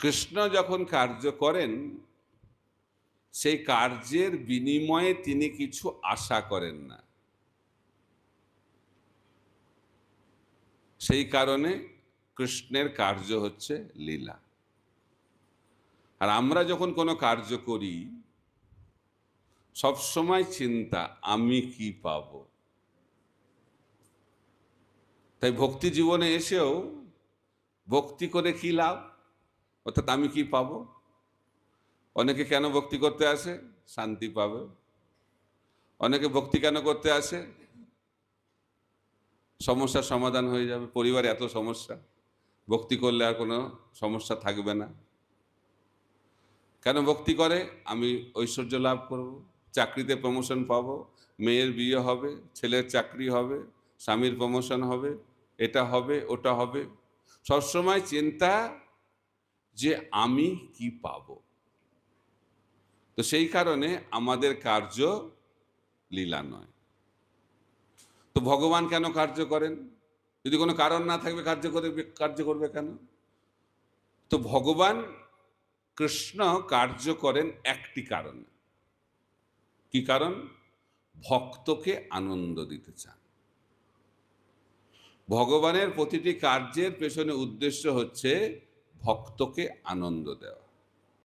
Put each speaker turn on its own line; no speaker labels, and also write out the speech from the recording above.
কৃষ্ণ যখন কার্য করেন, সেই কার্যের বিনিময়ে তিনি কিছু আশা করেন না। সেই কারণে কৃষ্ণের কার্য হচ্ছে লীলা। আর আমরা যখন কোনো কার্য করি, সবসময় চিন্তা, আমি কি পাব? তাই ভক্তি জীবনে এসেও ভক্তি করে কি লাভ? অর্থাৎ আমি কি পাবো? অনেকে কেন ভক্তি করতে আসে? শান্তি পাবে। অনেকে ভক্তি কেন করতে আসে? সমস্যার সমাধান হয়ে যাবে। পরিবারে এত সমস্যা। ভক্তি করলে আর কোনো সমস্যা থাকবে না। কেন ভক্তি করে? আমি ঐশ্বর্য লাভ করব। চাকরিতে প্রমোশন পাবো। মেয়ের বিয়ে হবে, ছেলের চাকরি হবে, স্বামীর প্রমোশন হবে, এটা হবে, ওটা হবে। সবসময় চিন্তা যে আমি কি পাব? তো সেই কারণে আমাদের কার্য লীলা নয়। তো ভগবান কেন কার্য করেন? যদি কোনো কারণ না থাকবে, কার্য করবে কার্য করবে কেন? তো ভগবান কৃষ্ণ কার্য করেন একটি কারণে। কি কারণ? ভক্তকে আনন্দ দিতে চান। ভগবানের প্রতিটি কার্যের পেছনে উদ্দেশ্য হচ্ছে ভক্তকে আনন্দ দেওয়া।